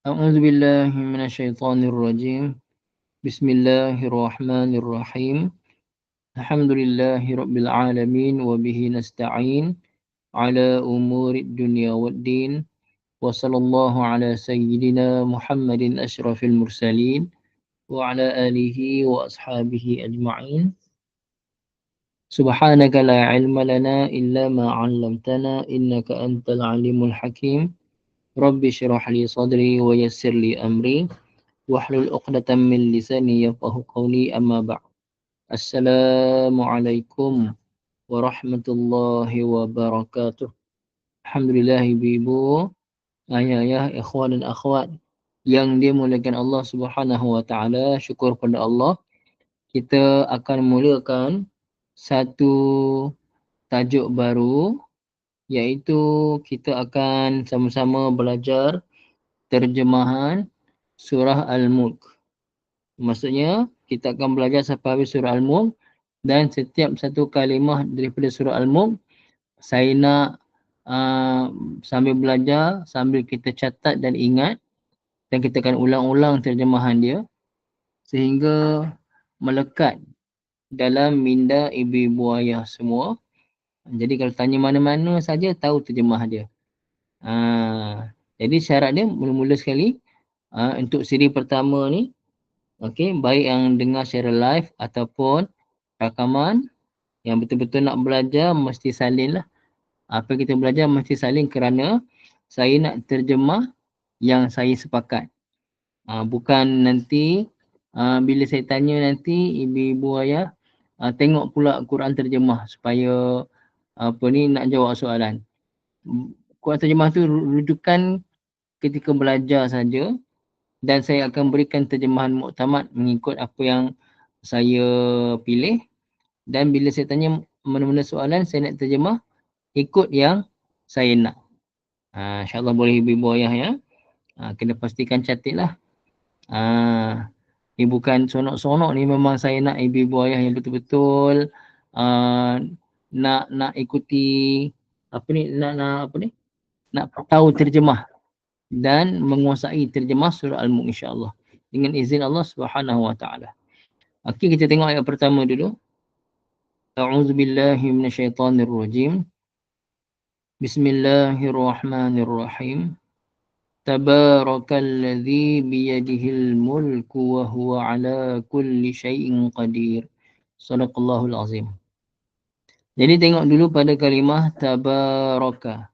أعوذ بالله من الشيطان الرجيم. بسم الله الرحمن الرحيم. الحمد لله رب العالمين وبه نستعين على أمور الدنيا والدين وصلى الله على سيدنا محمد أشرف المرسلين وعلى آله وأصحابه أجمعين. سبحانك لا علم لنا إلا ما علمتنا إنك أنت العليم الحكيم. Rabbi syirah li sadri wa yassir li amri. Wa hlul uqdatan min lisani yafahu qawli amma ba' Assalamualaikum warahmatullahi wabarakatuh Alhamdulillah ibu-ibu ayah-ayah ikhwan dan akhwat yang dimulakan Allah subhanahu wa ta'ala. Syukur pada Allah. Kita akan mulakan satu tajuk baru iaitu kita akan sama-sama belajar terjemahan surah Al-Mulk. Maksudnya kita akan belajar sampai habis surah Al-Mulk dan setiap satu kalimah daripada surah Al-Mulk saya nak uh, sambil belajar, sambil kita catat dan ingat dan kita akan ulang-ulang terjemahan dia sehingga melekat dalam minda ibu-ibu ayah semua jadi kalau tanya mana-mana saja tahu terjemah dia. Ha, jadi syarat dia mula-mula sekali ha, untuk siri pertama ni okey baik yang dengar secara live ataupun rakaman yang betul-betul nak belajar mesti salin lah. Apa kita belajar mesti salin kerana saya nak terjemah yang saya sepakat. Ha, bukan nanti ha, bila saya tanya nanti ibu-ibu ayah ha, tengok pula Quran terjemah supaya apa ni nak jawab soalan. Kuat terjemah tu rujukan ketika belajar saja dan saya akan berikan terjemahan muktamad mengikut apa yang saya pilih dan bila saya tanya mana-mana soalan saya nak terjemah ikut yang saya nak. Ha, InsyaAllah boleh ibu-ibu ayah ya. Ha, kena pastikan cantik lah. Ha, ni bukan sonok-sonok ni memang saya nak ibu-ibu ayah yang betul-betul uh, nak nak ikuti apa ni nak nak apa ni nak tahu terjemah dan menguasai terjemah surah al-mulk insyaallah dengan izin Allah Subhanahu wa taala. Okey kita tengok ayat pertama dulu. A'udzu billahi minasyaitonir rajim. Bismillahirrahmanirrahim. Tabarakalladzi biyadihil mulku wa huwa ala kulli syai'in qadir. Sadaqallahul azim. Jadi tengok dulu pada kalimah tabaraka.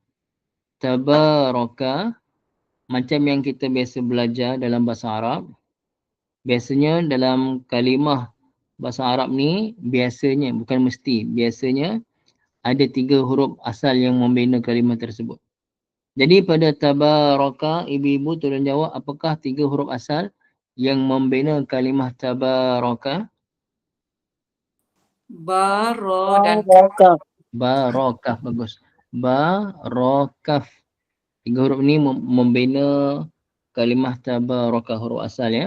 Tabaraka macam yang kita biasa belajar dalam bahasa Arab. Biasanya dalam kalimah bahasa Arab ni biasanya bukan mesti biasanya ada tiga huruf asal yang membina kalimah tersebut. Jadi pada tabaraka ibu-ibu tolong jawab apakah tiga huruf asal yang membina kalimah tabaraka? Baro dan Barakah. Barakah bagus. Barakah. Tiga huruf ni membina kalimah tabarakah huruf asal ya.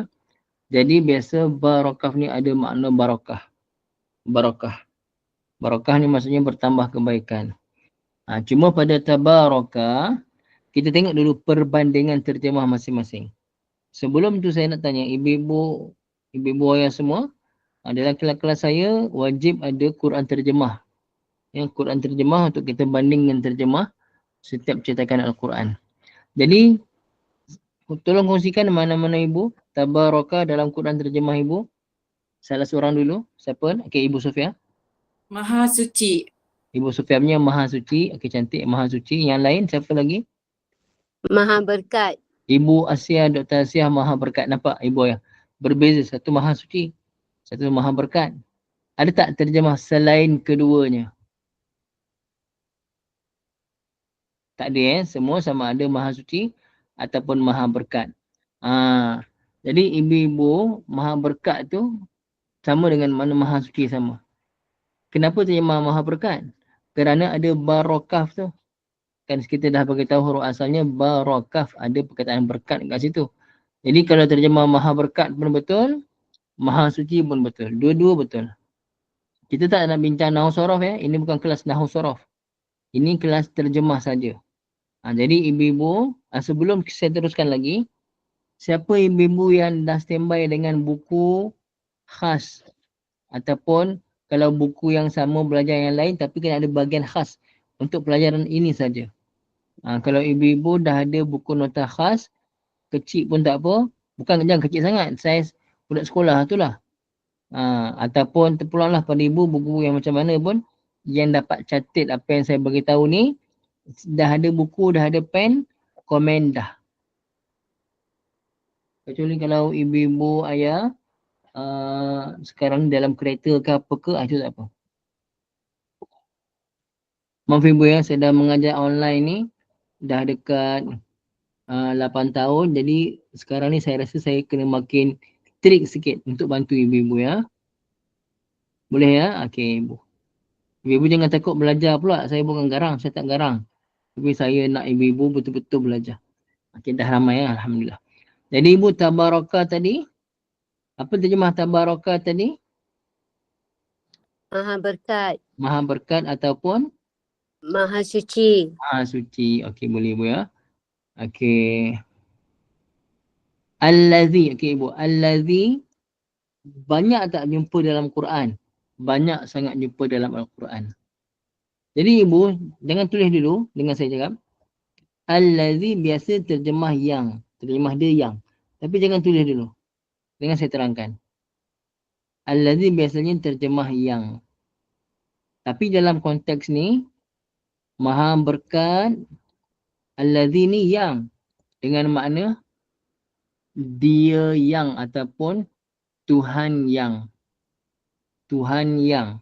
Jadi biasa barakah ni ada makna barakah. Barakah. Barakah ni maksudnya bertambah kebaikan. Ha, cuma pada tabarakah kita tengok dulu perbandingan terjemah masing-masing. Sebelum tu saya nak tanya ibu-ibu, ibu-ibu ayah semua, Ha, dalam kelas-kelas saya wajib ada Quran terjemah. Ya, Quran terjemah untuk kita banding dengan terjemah setiap cetakan Al-Quran. Jadi tolong kongsikan mana-mana ibu tabaraka dalam Quran terjemah ibu. Salah seorang dulu. Siapa? Okey, Ibu Sofia. Maha Suci. Ibu Sofia punya Maha Suci. Okey, cantik. Maha Suci. Yang lain siapa lagi? Maha Berkat. Ibu Asia, Dr. Asia Maha Berkat. Nampak ibu ya? Berbeza. Satu Maha Suci. Satu maha berkat. Ada tak terjemah selain keduanya? Tak ada eh. Semua sama ada maha suci ataupun maha berkat. Ha. Jadi ibu-ibu maha berkat tu sama dengan mana maha suci sama. Kenapa terjemah maha berkat? Kerana ada barakah tu. Kan kita dah beritahu huruf asalnya barakah. Ada perkataan berkat kat situ. Jadi kalau terjemah maha berkat pun betul, Maha suci pun betul. Dua-dua betul. Kita tak nak bincang nahu sorof ya. Ini bukan kelas nahu sorof. Ini kelas terjemah saja. Ha, jadi ibu-ibu, ha, sebelum saya teruskan lagi, siapa ibu-ibu yang dah standby dengan buku khas ataupun kalau buku yang sama belajar yang lain tapi kena ada bahagian khas untuk pelajaran ini saja. Ha, kalau ibu-ibu dah ada buku nota khas, kecil pun tak apa. Bukan jangan kecil sangat, saiz budak sekolah tu lah. Ha, ataupun terpulanglah pada ibu buku yang macam mana pun yang dapat catat apa yang saya bagi tahu ni dah ada buku, dah ada pen, komen dah. Kecuali kalau ibu-ibu ayah uh, sekarang dalam kereta ke apa ke, ah, itu tak apa. Maaf ibu ya, saya dah mengajar online ni dah dekat uh, 8 tahun. Jadi sekarang ni saya rasa saya kena makin trik sikit untuk bantu ibu-ibu ya. Boleh ya? Okey ibu. Ibu-ibu jangan takut belajar pula. Saya bukan garang, saya tak garang. Tapi saya nak ibu-ibu betul-betul belajar. Okey dah ramai ya, Alhamdulillah. Jadi ibu tabaraka tadi, apa terjemah tabaraka tadi? Maha berkat. Maha berkat ataupun Maha suci. Maha suci. Okey boleh ibu ya. Okey. Allazi. Okey ibu. Allazi banyak tak jumpa dalam Quran? Banyak sangat jumpa dalam Al-Quran. Jadi ibu, jangan tulis dulu dengan saya cakap. Allazi biasa terjemah yang. Terjemah dia yang. Tapi jangan tulis dulu. Dengan saya terangkan. Allazi biasanya terjemah yang. Tapi dalam konteks ni, Maha berkat Allazi ni yang dengan makna dia yang ataupun Tuhan yang. Tuhan yang.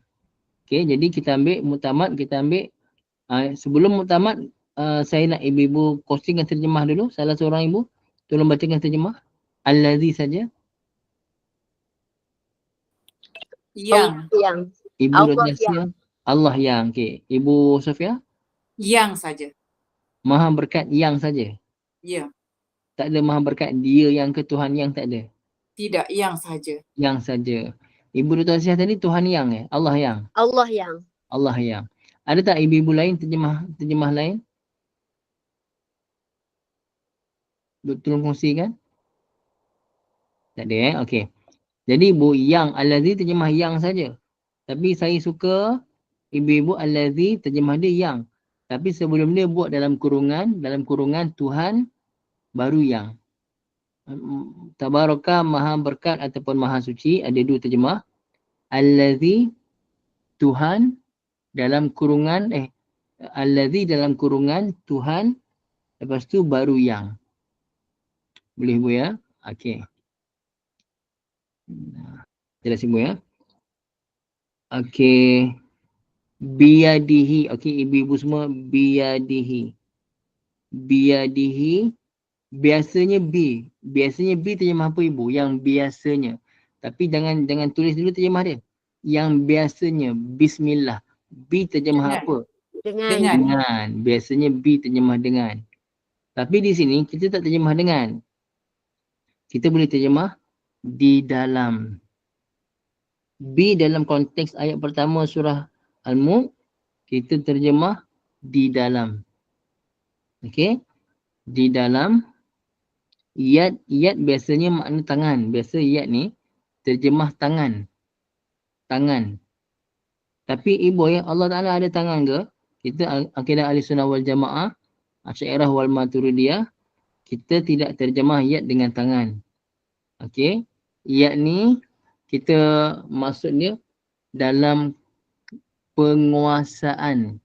Okey, jadi kita ambil mutamat, kita ambil uh, sebelum mutamat uh, saya nak ibu-ibu kostingkan terjemah dulu. Salah seorang ibu tolong bacakan terjemah. Allazi saja. Yang. Yang. Ibu Allah Rosia. Allah yang. Okey, Ibu Sofia. Yang saja. Maha berkat yang saja. Ya. Tak ada maha berkat dia yang ke Tuhan yang tak ada. Tidak yang saja. Yang saja. Ibu Dr. Asyah tadi Tuhan yang eh? Allah yang. Allah yang. Allah yang. Ada tak ibu-ibu lain terjemah terjemah lain? Betul kongsikan? Tak ada eh? Okey. Jadi bu yang allazi terjemah yang saja. Tapi saya suka ibu-ibu allazi terjemah dia yang. Tapi sebelum dia buat dalam kurungan, dalam kurungan Tuhan baru yang. Tabaraka maha berkat ataupun maha suci ada dua terjemah. Allazi Tuhan dalam kurungan eh allazi dalam kurungan Tuhan lepas tu baru yang. Boleh ibu ya? Okey. Jelas ibu ya? Okey. Biadihi. Okey ibu-ibu semua biadihi. Biadihi. Biasanya B. Biasanya B terjemah apa ibu? Yang biasanya. Tapi jangan jangan tulis dulu terjemah dia. Yang biasanya. Bismillah. B terjemah Dengan. apa? Dengan. Dengan. Dengan. Biasanya B terjemah dengan. Tapi di sini kita tak terjemah dengan. Kita boleh terjemah di dalam. B dalam konteks ayat pertama surah Al-Mulk kita terjemah di dalam. Okey. Di dalam yad yad biasanya makna tangan. Biasa yad ni terjemah tangan. Tangan. Tapi ibu ya Allah Taala ada tangan ke? Kita akidah ahli sunnah wal jamaah, Asy'ariyah wal Maturidiyah, kita tidak terjemah yad dengan tangan. Okey. Yad ni kita maksudnya dalam penguasaan.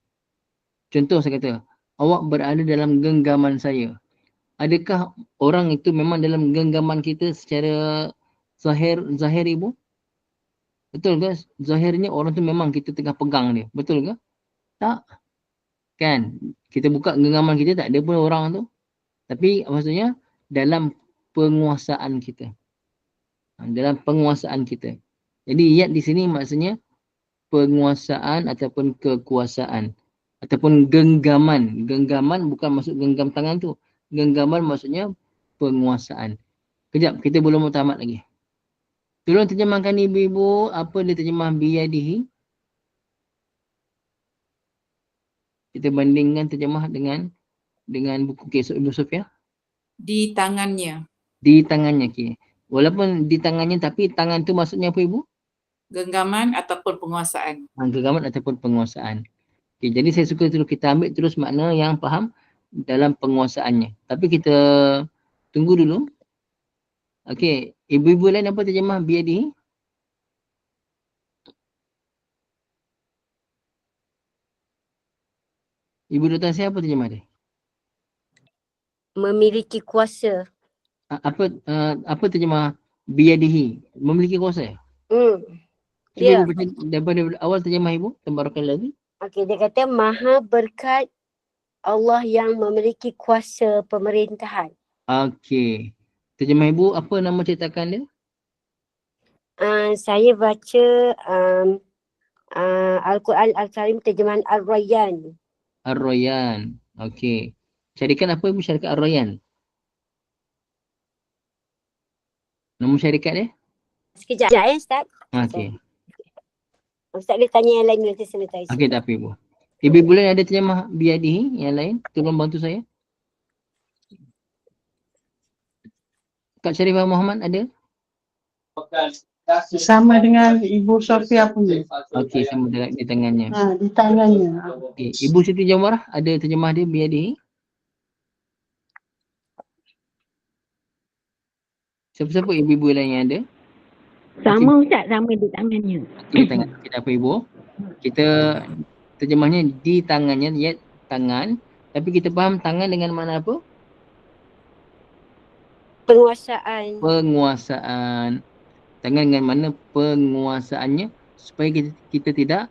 Contoh saya kata, awak berada dalam genggaman saya. Adakah orang itu memang dalam genggaman kita secara zahir zahir ibu? Betul ke? Zahirnya orang tu memang kita tengah pegang dia. Betul ke? Tak. Kan? Kita buka genggaman kita tak ada pun orang tu. Tapi maksudnya dalam penguasaan kita. Ha, Dalam penguasaan kita. Jadi yat di sini maksudnya penguasaan ataupun kekuasaan ataupun genggaman. Genggaman bukan maksud genggam tangan tu. Genggaman maksudnya penguasaan. Kejap, kita belum tamat lagi. Tolong terjemahkan ibu-ibu apa dia terjemah biyadihi. Kita bandingkan terjemah dengan dengan buku kisah Ibu Sofia. Di tangannya. Di tangannya. Okay. Walaupun di tangannya tapi tangan tu maksudnya apa ibu? Genggaman ataupun penguasaan. Ha, genggaman ataupun penguasaan. Okay, jadi saya suka terus kita ambil terus makna yang faham dalam penguasaannya. Tapi kita tunggu dulu. Okey, ibu-ibu lain apa terjemah biadi? Ibu Dr. saya apa terjemah dia? Memiliki kuasa. Apa uh, apa terjemah biadihi? Memiliki kuasa? Hmm. Cuba Ya. ibu baca daripada awal terjemah ibu. Tabarakallah lagi. Okey, dia kata maha berkat Allah yang memiliki kuasa pemerintahan. Okey. Terjemah ibu apa nama cetakan dia? Uh, saya baca um, uh, Al-Quran Al-Karim terjemahan Ar-Rayyan. Ar-Rayyan. Okey. Syarikat apa ibu syarikat Ar-Rayyan? Nama syarikat dia? Sekejap ya Ustaz. Okey. Ustaz dia tanya yang lain nanti saya minta Okey tak apa ibu. Ibu bulan ada terjemah biadihi yang lain? Tolong bantu saya. Kak Syarifah Muhammad ada? Sama dengan Ibu Sofia punya. Okey sama dekat di tangannya. Ha, di tangannya. Okey. Ibu Siti Jamarah ada terjemah dia biadihi? Siapa-siapa ibu-ibu lain yang ada? Sama Ustaz, sama di tangannya. Okey, tangan kita apa ibu? Kita terjemahnya di tangannya, ya tangan. Tapi kita faham tangan dengan mana apa? Penguasaan. Penguasaan. Tangan dengan mana penguasaannya supaya kita, kita tidak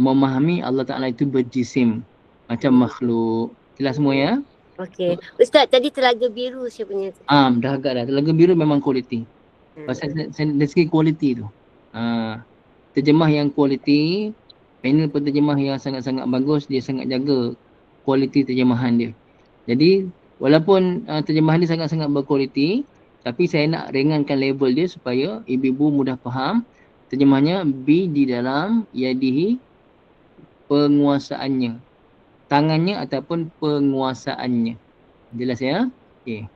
memahami Allah Ta'ala itu berjisim. Macam makhluk. Jelas semua ya? Okey. Ustaz tadi telaga biru saya punya. Ah, dah agak dah. Telaga biru memang kualiti. Hmm. Pasal dari segi kualiti tu. Ah, terjemah yang kualiti, panel penterjemah yang sangat-sangat bagus, dia sangat jaga kualiti terjemahan dia. Jadi, walaupun uh, terjemahan dia sangat-sangat berkualiti, tapi saya nak ringankan level dia supaya ibu-ibu mudah faham. Terjemahnya B di dalam yadihi penguasaannya. Tangannya ataupun penguasaannya. Jelas ya? Okey.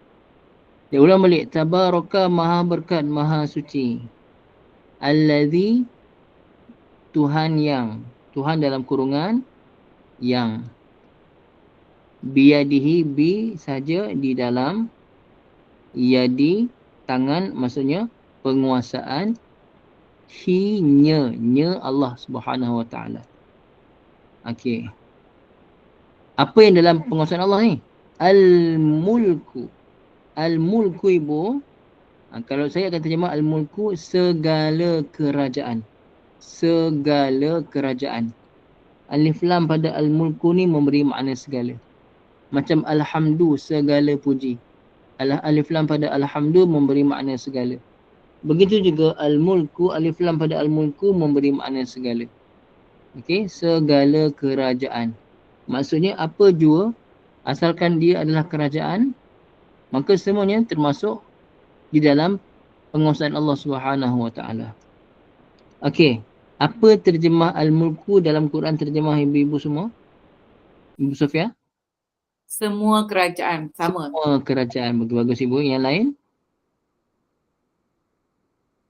Dia ulang balik. Tabaraka maha berkat, maha suci. Allazi Tuhan yang. Tuhan dalam kurungan yang. Biyadihi bi saja di dalam yadi tangan maksudnya penguasaan hi nya nya Allah Subhanahu wa taala. Okey. Apa yang dalam penguasaan Allah ni? Al-mulku. Al-mulku ibu. Ha, kalau saya akan terjemah al-mulku segala kerajaan. Segala kerajaan. Alif lam pada al-mulku ni memberi makna segala. Macam alhamdu segala puji. Al- Alif lam pada alhamdu memberi makna segala. Begitu juga al-mulku alif lam pada al-mulku memberi makna segala. Okey, segala kerajaan. Maksudnya apa jua asalkan dia adalah kerajaan maka semuanya termasuk di dalam penguasaan Allah Subhanahu Wa Taala. Okey, apa terjemah al-mulku dalam Quran terjemah ibu-ibu semua? Ibu Sofia? Semua kerajaan sama. Semua kerajaan bagus-bagus ibu. Yang lain?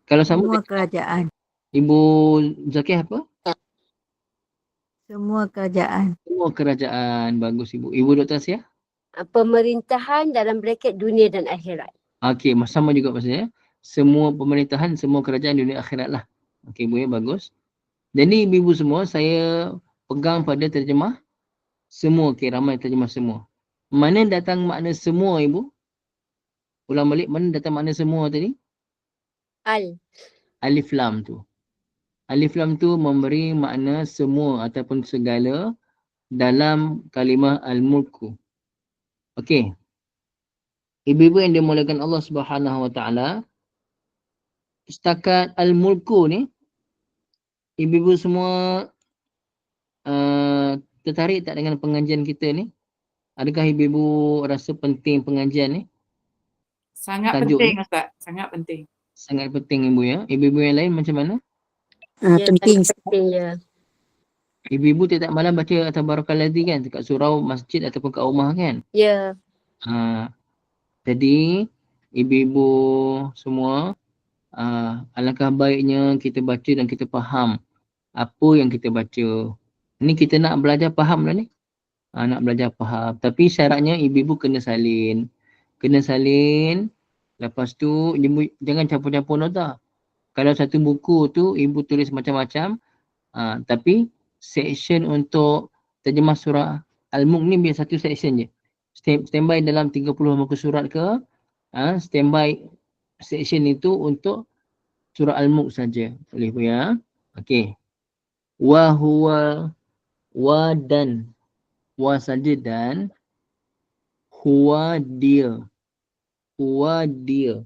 Kalau sama Semua kerajaan. Ibu Zakir apa? Semua kerajaan. Semua kerajaan bagus ibu. Ibu Dr. Asia? Uh, Pemerintahan dalam bracket dunia dan akhirat. Okey, sama juga maksudnya. Semua pemerintahan, semua kerajaan dunia akhirat lah. Okey, ibu ya, bagus. Jadi ibu-ibu semua, saya pegang pada terjemah semua. Okey, ramai terjemah semua. Mana datang makna semua ibu? Ulang balik, mana datang makna semua tadi? Al. Alif lam tu. Alif lam tu memberi makna semua ataupun segala dalam kalimah al-mulku. Okey. Ibu-ibu yang dimulakan Allah Subhanahu Wa Taala setakat al-mulku ni ibu-ibu semua uh, tertarik tak dengan pengajian kita ni? Adakah ibu-ibu rasa penting pengajian ni? Sangat Tajuk penting Ustaz. Sangat penting. Sangat penting ibu ya. Ibu-ibu yang lain macam mana? Uh, Ya, penting. penting ya. Ibu-ibu tiap malam baca Tabarakalladzi kan dekat surau masjid ataupun kat rumah kan? Ya. Ha, jadi ibu-ibu semua uh, alangkah baiknya kita baca dan kita faham apa yang kita baca. Ni kita nak belajar faham lah ni. Uh, nak belajar faham. Tapi syaratnya ibu-ibu kena salin. Kena salin. Lepas tu ibu, jangan campur-campur nota. Kalau satu buku tu ibu tulis macam-macam. Uh, tapi section untuk terjemah surah Al-Mulk ni biar satu section je. Stand, standby dalam 30 muka surat ke. Uh, standby section itu untuk surah Al-Mulk saja. Boleh pun ya. Okey. Wa huwa wa dan wa saja dan huwa dia. Huwa dia.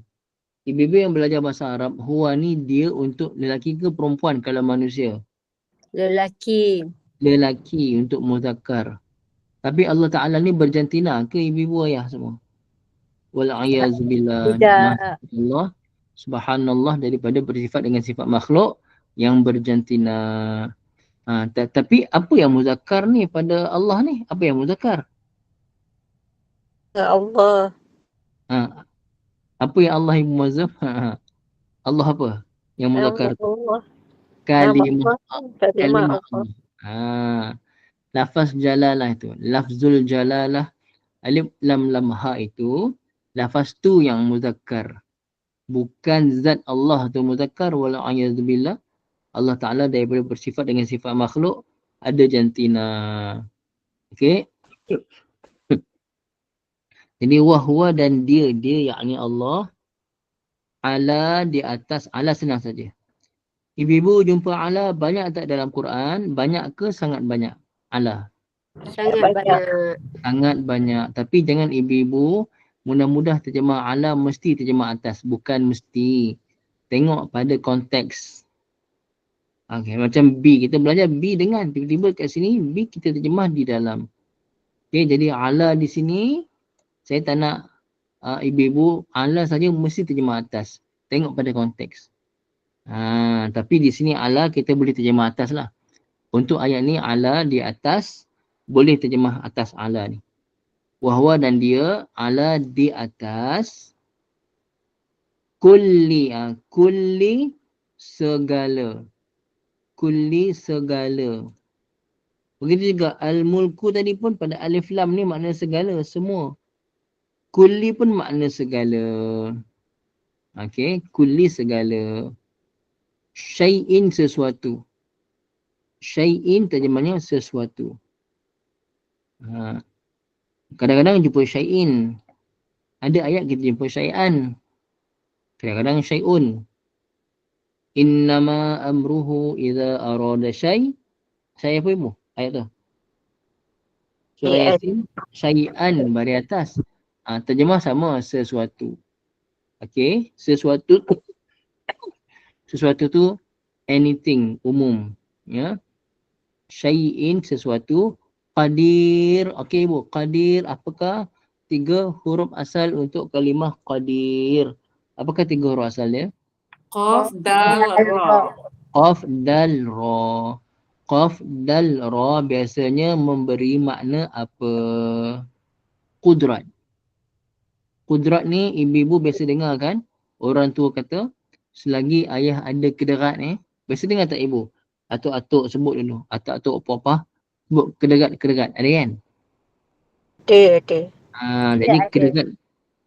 Ibu-ibu yang belajar bahasa Arab, huwa ni dia untuk lelaki ke perempuan kalau manusia? Lelaki. Lelaki untuk muzakkar. Tapi Allah Ta'ala ni berjantina ke ibu-ibu ayah semua? Wal'ayazubillah. Tidak. Allah subhanallah daripada bersifat dengan sifat makhluk yang berjantina. Ha, ta- tapi apa yang muzakkar ni pada Allah ni? Apa yang muzakkar? Ya Allah. Ha, apa yang Allah yang muazzaf? Ha, ha. Allah apa? Yang muzakkar. Allah. Kalimah. Kalimah. Ha. Lafaz jalalah itu. Lafzul jalalah. Alif lam lam ha itu. Lafaz tu yang muzakkar. Bukan zat Allah tu muzakkar. Wala'ayyazubillah. Allah Ta'ala daripada bersifat dengan sifat makhluk. Ada jantina. Okey. Jadi wahwa dan dia. Dia yakni Allah. Ala di atas. Ala senang saja. Ibu-ibu jumpa ala banyak tak dalam Quran? Banyak ke sangat banyak? Ala. Sangat banyak. Sangat banyak. Tapi jangan ibu-ibu mudah-mudah terjemah ala mesti terjemah atas. Bukan mesti. Tengok pada konteks. Okay, macam B. Kita belajar B dengan. Tiba-tiba kat sini B kita terjemah di dalam. Okay, jadi ala di sini saya tak nak uh, ibu-ibu ala saja mesti terjemah atas. Tengok pada konteks. Ha, tapi di sini ala kita boleh terjemah atas lah. Untuk ayat ni ala di atas boleh terjemah atas ala ni. Wahwa dan dia ala di atas kulli ha, kulli segala. Kulli segala. Begitu juga al-mulku tadi pun pada alif lam ni makna segala semua. Kulli pun makna segala. Okey, kulli segala syai'in sesuatu. Syai'in terjemahnya sesuatu. Ha. Kadang-kadang jumpa syai'in. Ada ayat kita jumpa syai'an. Kadang-kadang syai'un. Innama amruhu idza arada syai' apa ibu? Ayat tu. Surah Syai'an. Yasin. Syai'an bari atas. Ha, terjemah sama sesuatu. Okey, sesuatu tu sesuatu tu anything umum ya syai'in sesuatu qadir okey ibu qadir apakah tiga huruf asal untuk kalimah qadir apakah tiga huruf asal dia Qaf, dal, ra. qaf dal ra qaf dal ra biasanya memberi makna apa kudrat kudrat ni ibu-ibu biasa dengar kan orang tua kata selagi ayah ada kederat ni, biasa dengar tak ibu? Atuk-atuk sebut dulu. Atuk-atuk apa-apa sebut kederat-kederat. Ada kan? Ada, ada. Ha, jadi ada. kederat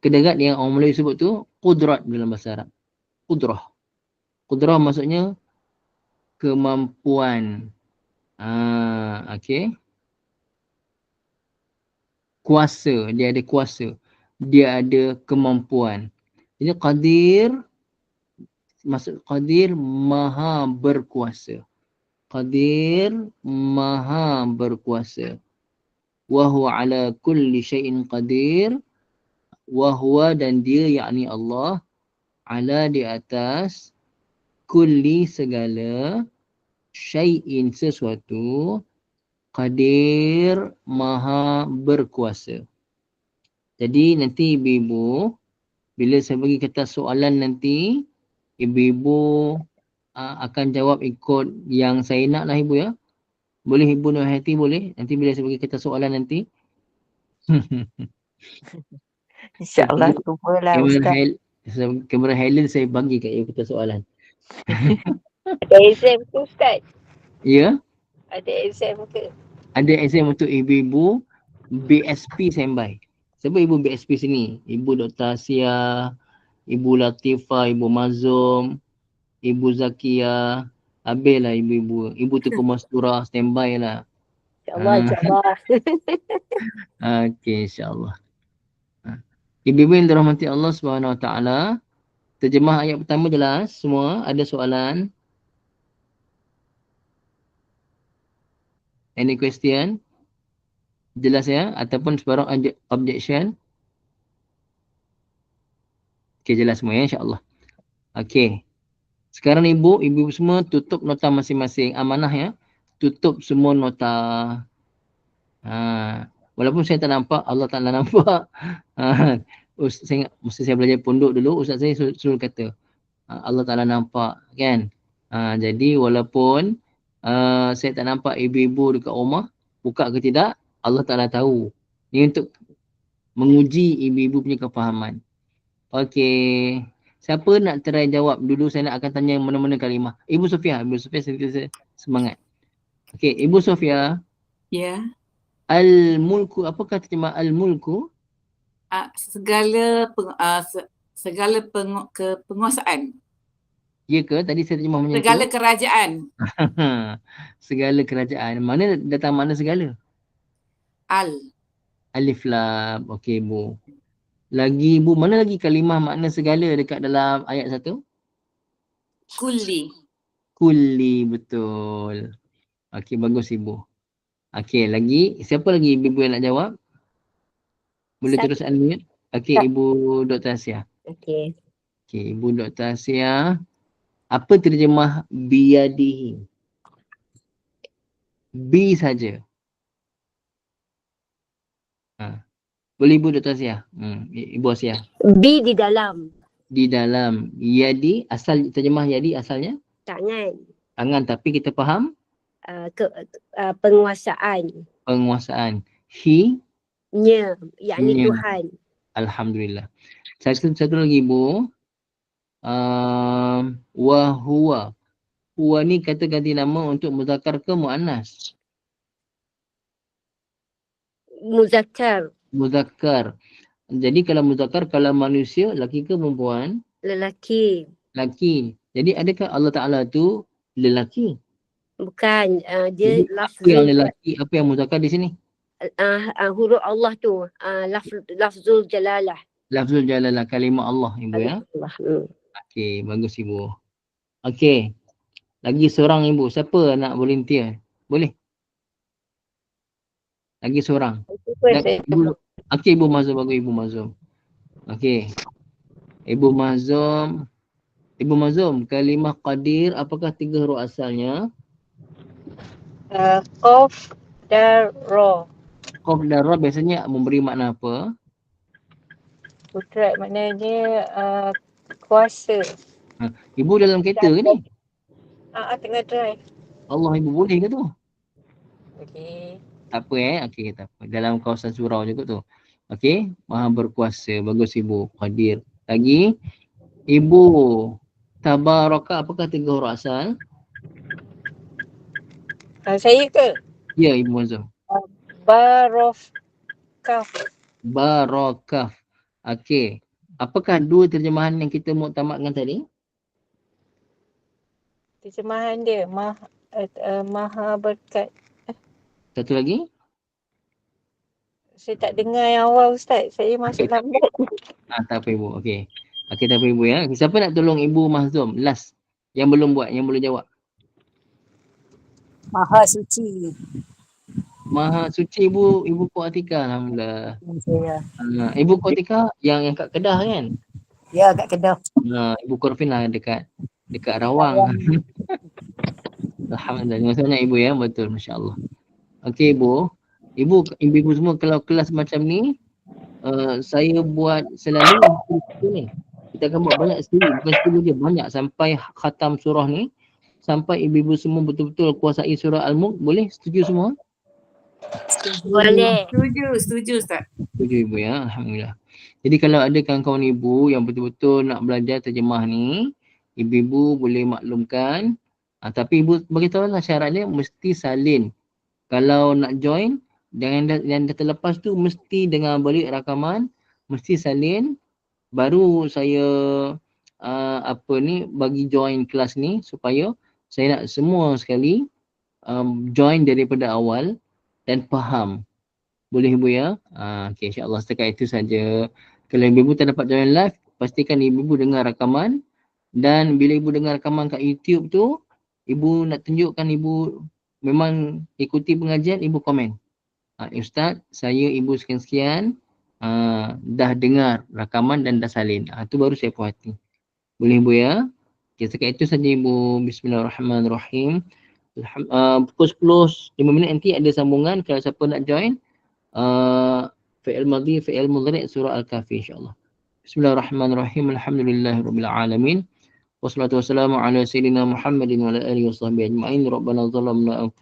kederat yang orang Melayu sebut tu kudrat dalam bahasa Arab. Kudrah. Kudrah maksudnya kemampuan. Ha, okey. Kuasa, dia ada kuasa. Dia ada kemampuan. Jadi qadir maksud qadir maha berkuasa. Qadir maha berkuasa. Wa huwa ala kulli syai'in qadir. Wa huwa dan dia yakni Allah ala di atas kulli segala syai'in sesuatu qadir maha berkuasa. Jadi nanti ibu-ibu bila saya bagi kata soalan nanti ibu-ibu uh, akan jawab ikut yang saya nak lah ibu ya. Boleh ibu Nur Hati boleh. Nanti bila saya bagi kata soalan nanti. InsyaAllah cubalah Ustaz. Kamera Helen saya bagi kat you kita soalan. Ada exam ke Ustaz? Ya, Ada exam ke? ada exam untuk ibu-ibu BSP standby. Siapa ibu BSP sini? Ibu Dr. Asia, Ibu Latifah, Ibu Mazum, Ibu Zakia, habis lah ibu-ibu. Ibu Tuku Mastura standby lah. InsyaAllah, Ah. insyaAllah. Okey, insyaAllah. Ha. Ibu-ibu yang dirahmati Allah Subhanahu Wa Taala, terjemah ayat pertama jelas semua? Ada soalan? Any question? Jelas ya? Ataupun sebarang obje- objection? Okey, jelas semua ya insyaAllah. Okey. Sekarang ibu, ibu semua tutup nota masing-masing. Amanah ya. Tutup semua nota. Ha. Walaupun saya tak nampak, Allah Ta'ala nampak. Ha. Ustaz, saya, masa saya belajar pondok dulu, Ustaz saya selalu, kata, ha, Allah Ta'ala nampak kan. Ha, jadi walaupun uh, saya tak nampak ibu-ibu dekat rumah, buka ke tidak, Allah Ta'ala tahu. Ini untuk menguji ibu-ibu punya kefahaman. Okey. Siapa nak try jawab dulu saya nak akan tanya mana-mana kalimah. Ibu Sofia, Ibu Sofia sentiasa semangat. Okey, Ibu Sofia, Ya. Al-mulku, apakah terjemah al-mulku? Segala peng, se, segala peng, ke penguasaan. Ya ke? Tadi saya terjemah macam Segala kerajaan. segala kerajaan. Mana datang mana segala? Al. Alif lam. Okey, Bu. Lagi Bu, mana lagi kalimah makna segala dekat dalam ayat satu? Kulli. Kulli, betul. Okey, bagus Ibu. Okey, lagi. Siapa lagi ibu yang nak jawab? Boleh terus unmute? Okey. Ibu Dr. Asia. Okey. Okey, Ibu Dr. Asia. Apa terjemah biyadihi? Bi saja. Ha. Boleh Ibu Dr. Asia? Hmm. Ibu Asia. B di dalam. Di dalam yadi, asal terjemah yadi asalnya Tangan. tangan tapi kita faham Uh, ke, uh, penguasaan. penguasaan. He, Nya. Yakni Nya. Tuhan. Alhamdulillah. Satu, satu lagi Ibu. Um, wa huwa. Huwa ni kata ganti nama untuk muzakkar ke muannas? Muzakkar. Muzakkar. Jadi kalau muzakkar kalau manusia laki ke perempuan? Lelaki. Laki. Jadi adakah Allah Taala tu lelaki? Bukan. Uh, dia Jadi, lafz. Apa yang lelaki, apa yang muzakkar di sini? Uh, uh, huruf Allah tu. Uh, laf, lafzul jalalah. Lafzul jalalah kalimah Allah Ibu ya. Allah. Hmm. Okey, bagus Ibu. Okey. Lagi seorang Ibu. Siapa nak volunteer? Boleh? Lagi seorang. Ibu, okey Ibu Mazum, bagus Ibu Mazum. Okey. Ibu Mazum. Ibu Mazum, kalimah qadir apakah tiga huruf asalnya? Uh, Qaf dan Ra. Qaf dan Ra biasanya memberi makna apa? Putrat maknanya uh, kuasa. Ibu dalam kereta ke ni? Ah, uh, tengah drive. Allah Ibu boleh ke tu? Okey. Tak apa eh. Okey, tak apa. Dalam kawasan surau juga tu. Okey, Maha berkuasa. Bagus Ibu. Qadir. Lagi, Ibu Tabaraka apakah tiga huruf asal? Uh, saya ke? Ya, Ibu Mazum. Barof Kaf. Barakah. Okey. Apakah dua terjemahan yang kita muktamadkan tadi? Terjemahan dia mah, uh, Maha berkat. Satu lagi? Saya tak dengar yang awal Ustaz. Saya masuk lambat. Ah, tak apa Ibu. Okey. Okey, tak apa Ibu ya. Siapa nak tolong Ibu Mahzum? Last. Yang belum buat, yang boleh jawab. Maha suci. Maha suci Ibu, Ibu Kuat Atika. Alhamdulillah. Saya. Uh, Ibu Kuat Atika yang, yang kat Kedah kan? Ya kat Kedah. Uh, Ibu Korfin lah dekat dekat Rawang. Alhamdulillah. Terima kasih Ibu ya. Betul. Masya Allah. Okey Ibu. Ibu, ibu-ibu semua kalau kelas macam ni, uh, saya buat selalu ni. Kita akan buat banyak sekali. Bukan sekali je. Banyak sampai khatam surah ni. Sampai ibu-ibu semua betul-betul kuasai surah Al-Mulk. Boleh? Setuju semua? Boleh. Setuju, setuju Ustaz. Setuju Ibu ya. Alhamdulillah. Jadi kalau ada kawan-kawan ibu yang betul-betul nak belajar terjemah ni, ibu-ibu boleh maklumkan. Ha, tapi ibu beritahu lah syaratnya mesti salin. Kalau nak join, yang dah, yang dah terlepas tu mesti dengar balik rakaman, mesti salin. Baru saya uh, apa ni bagi join kelas ni supaya saya nak semua sekali um, join daripada awal dan faham. Boleh ibu ya? Uh, okay, insyaAllah setakat itu saja. Kalau ibu-ibu tak dapat join live, pastikan ibu-ibu dengar rakaman. Dan bila ibu dengar rakaman kat YouTube tu, ibu nak tunjukkan ibu memang ikuti pengajian, ibu komen. Uh, Ustaz, saya ibu sekian-sekian uh, dah dengar rakaman dan dah salin. Uh, tu baru saya puas hati. Boleh ibu ya? Okay, setakat itu saja ibu. Bismillahirrahmanirrahim. Uh, pukul 10, 5 minit nanti ada sambungan kalau siapa nak join. Uh, fi'il madhi, fi'il mudhari' surah Al-Kahfi insyaAllah. Bismillahirrahmanirrahim. Alhamdulillahirabbil alamin. Wassalatu wassalamu ala sayyidina Muhammadin wa ala alihi wa sahbihi ajma'in. Rabbana zalamna anfusana